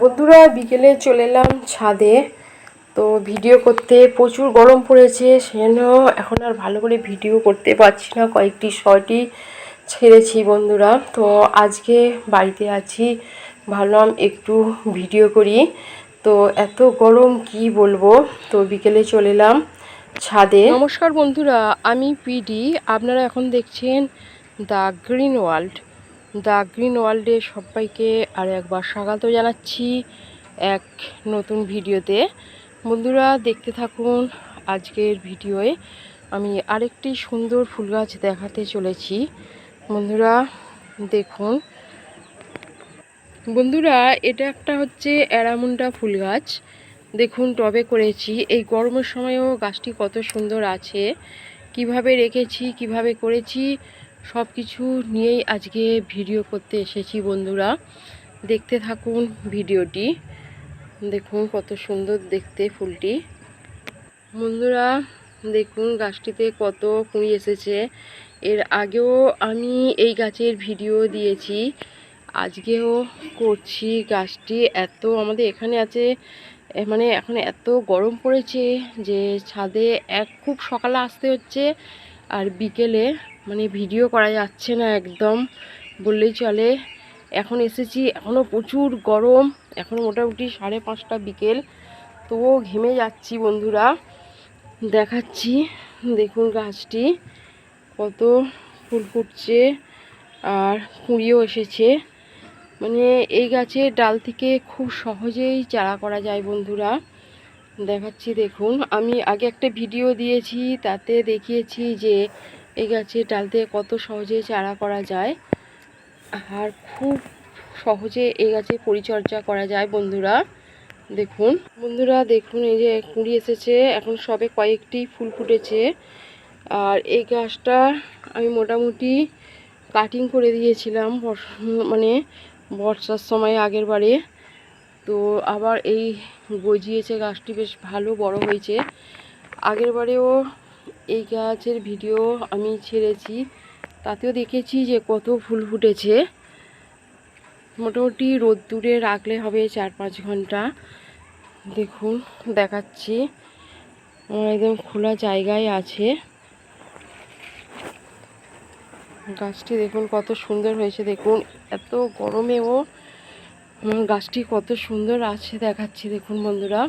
বন্ধুরা, বিকেলে চলে এলাম ছাদে। তো ভিডিও করতে প্রচুর গরম পড়েছে, সেজন্য এখন আর ভালো করে ভিডিও করতে পারছি না। কয়েকটি শর্টই ছেড়েছি বন্ধুরা। তো আজকে বাড়িতে আছি, ভাবলাম একটু ভিডিও করি। তো এত গরম কি বলব? তো বিকেলে চলে এলাম ছাদে। নমস্কার বন্ধুরা, আমি পিডি। আপনারা এখন দেখছেন the green world. The green ওয়ার্ল্ডে সবাইকে আর একবার স্বাগত জানাচ্ছি এক নতুন ভিডিওতে। বন্ধুরা, দেখতে থাকুন আজকের ভিডিওয়ে। আমি আরেকটি সুন্দর ফুল গাছ দেখাতে চলেছি। বন্ধুরা, দেখুন। বন্ধুরা, এটা একটা হচ্ছে অ্যারামুন্ডা ফুল গাছ। দেখুন, টবে করেছি। এই গরমের সময়ও গাছটি কত সুন্দর আছে। কীভাবে রেখেছি, কীভাবে করেছি সব কিছু নিয়েই আজকে ভিডিও করতে এসেছি বন্ধুরা। দেখতে থাকুন ভিডিওটি। দেখুন কত সুন্দর দেখতে ফুলটি। বন্ধুরা, দেখুন গাছটিতে কত কুঁড়ি এসেছে। এর আগেও আমি এই গাছের ভিডিও দিয়েছি। আজকেও করছি গাছটি। এত আমাদের এখানে আছে মানে এখন এত গরম পড়েছে যে ছাদে এক খুব সকালে আসতে হচ্ছে আর বিকেলে মানে ভিডিও করা যাচ্ছে না একদম। বললেই চলে, এখন এসেছি এখনও প্রচুর গরম, এখন মোটামুটি সাড়ে পাঁচটা বিকেল। তবুও ঘেমে যাচ্ছি বন্ধুরা, দেখাচ্ছি, দেখুন গাছটি, কত ফুল ফুটছে আর কুঁড়িও এসেছে। মানে এই গাছের ডাল থেকে খুব সহজেই চারা করা যায় বন্ধুরা। দেখাচ্ছি, দেখুন, আমি আগে একটা ভিডিও দিয়েছি, তাতে দেখিয়েছি যে এই গাছের ডাল থেকে কত সহজে চারা করা যায় আর খুব সহজে এই গাছে পরিচর্যা করা যায় বন্ধুরা। দেখুন। বন্ধুরা, দেখুন, এই যে কুঁড়ি এসেছে, এখন সবে কয়েকটি ফুল ফুটেছে। আর এই গাছটা আমি মোটামুটি কাটিং করে দিয়েছিলাম মানে বর্ষার সময় আগের বারে তো আবার এই গজিয়েছে গাছটি, বেশ ভালো বড় হয়েছে। আগের বারেও এই গাছের ভিডিও আমি ছেড়েছি, তাতেও দেখেছি যে কত ফুল ফুটেছে। মোটামুটি রোদ্দুরে রাখলে হবে চার পাঁচ ঘণ্টা। দেখুন, দেখাচ্ছি। একদম খোলা জায়গায় আছে। গাছটি দেখুন কত সুন্দর হয়েছে, দেখুন এত গরমেও গাছটি কত সুন্দর আছে দেখাচ্ছি, দেখুন বন্ধুরা।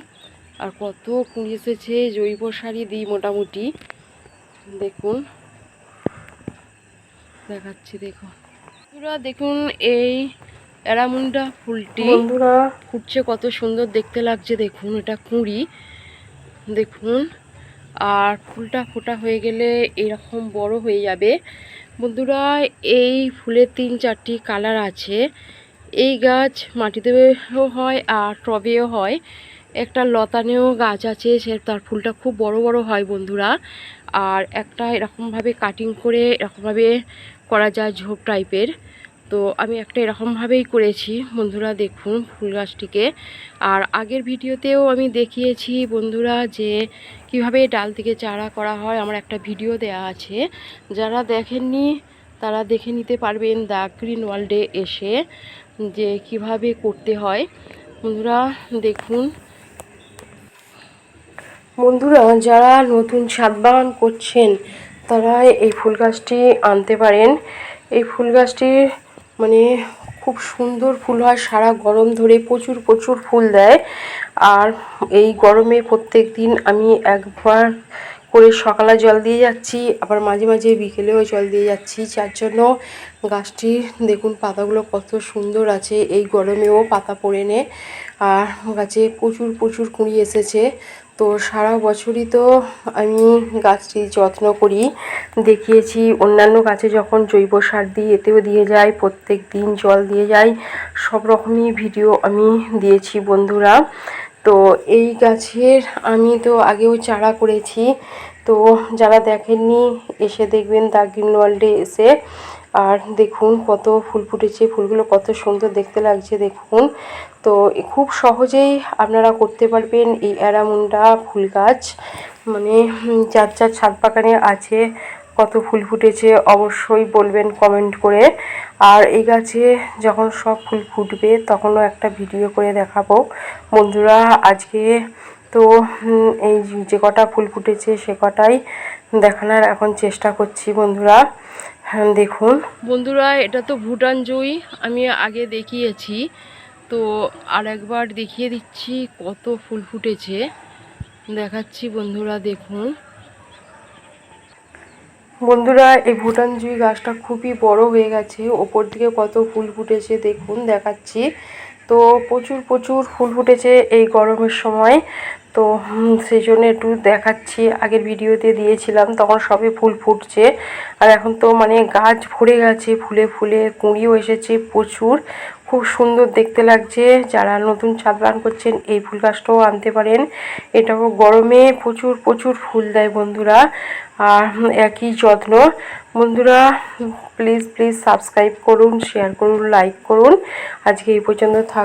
আর কত কুঁড়ি এসেছে জৈব সারি দিই মোটামুটি। দেখুন। দেখাচ্ছি দেখুন। বন্ধুরা দেখুন এই অ্যারামুন্ডা ফুলটি। বন্ধুরা। ফুটছে কত সুন্দর দেখতে লাগছে দেখুন এটা কুঁড়ি। দেখুন। আর ফুলটা ফোটা হয়ে গেলে এরকম বড় হয়ে যাবে। বন্ধুরা এই ফুলের তিন চারটি কালার আছে। এই গাছ মাটিতেও হয় আর টবেও হয়। একটা লতানেও গাছ আছে, সে তার ফুলটা খুব বড় বড় হয় বন্ধুরা। আর একটা এরকমভাবে কাটিং করে এরকমভাবে করা যায় ঝোপ টাইপের তো আমি একটা এরকমভাবেই করেছি, বন্ধুরা দেখুন ফুল গাছটিকে। আর আগের ভিডিওতেও আমি দেখিয়েছি বন্ধুরা যে কীভাবে ডাল থেকে চারা করা হয়, আমার একটা ভিডিও দেয়া আছে। যারা দেখেননি, তারা দেখে নিতে পারবেন দ্য গ্রিন ওয়ার্ল্ডে এসে যে কীভাবে করতে হয়। বন্ধুরা দেখুন বন্ধুরা, যারা নতুন ছাদ বাগান করছেন, তারা এই ফুল গাছটি আনতে পারেন। এই ফুল গাছটির মানে খুব সুন্দর ফুল হয়, সারা গরম ধরে প্রচুর প্রচুর ফুল দেয়। আর এই গরমে প্রত্যেক দিন আমি একবার করে সকালে জল দিয়ে যাচ্ছি, আবার মাঝে মাঝে বিকেলেও জল দিয়ে যাচ্ছি। যার জন্য গাছটির দেখুন পাতাগুলো কত সুন্দর আছে, এই গরমেও পাতা পড়ে নে। আর গাছে প্রচুর প্রচুর কুঁড়ি এসেছে। তো সারা বছরই তো আমি গাছটি যত্ন করি। দেখিয়েছি, অন্যান্য গাছে যখন জৈব সার দিই, এতেও দিয়ে যাই প্রত্যেক দিন জল দিয়ে যাই সব রকমই ভিডিও আমি দিয়েছি বন্ধুরা। তো এই গাছের আমি তো আগেও চারা করেছি। তো যারা দেখেননি, এসে দেখবেন দ্য ওয়ার্ল্ডে এসে। আর দেখুন কত ফুল ফুটেছে, ফুলগুলো কত সুন্দর দেখতে লাগছে দেখুন। তো খুব সহজেই আপনারা করতে পারবেন এই অ্যারামুন্ডা ফুল গাছ। মানে যার যার ছাদ বাগানে আছে, কত ফুল ফুটেছে অবশ্যই বলবেন কমেন্ট করে। আর এই গাছে যখন সব ফুল ফুটবে তখনও একটা ভিডিও করে দেখাবো। বন্ধুরা, আজকে তো এই যে কটা ফুল ফুটেছে সে কটাই দেখানোর এখন চেষ্টা করছি বন্ধুরা। হ্যাঁ দেখুন। বন্ধুরা এটা তো ভুটান জুই আমি আগে দেখিয়েছি। তো আর একবার দেখিয়ে দিচ্ছি কত ফুল ফুটেছে। দেখাচ্ছি বন্ধুরা দেখুন। বন্ধুরা এই ভুটান জুই গাছটা খুবই বড় হয়ে গেছে। ওপর দিকে কত ফুল ফুটেছে দেখুন দেখাচ্ছি। তো প্রচুর প্রচুর ফুল ফুটেছে এই গরমের সময়। তো সেই জন্য একটু দেখাচ্ছি। আগের ভিডিওতে দিয়েছিলাম, তখন সবে ফুল ফুটছে। আর এখন তো মানে গাছ ভরে গেছে, ফুলে ফুলে কুঁড়িও এসেছে প্রচুর। খুব সুন্দর দেখতে লাগছে। যারা নতুন ছাদ বাগান করছেন, এই ফুল গাছটাও আনতে পারেন। এটাও গরমে প্রচুর প্রচুর ফুল দেয় বন্ধুরা। আর একই যত্ন। বন্ধুরা প্লিজ প্লিজ সাবস্ক্রাইব করুন শেয়ার করুন লাইক করুন। আজকে এই পর্যন্ত থাক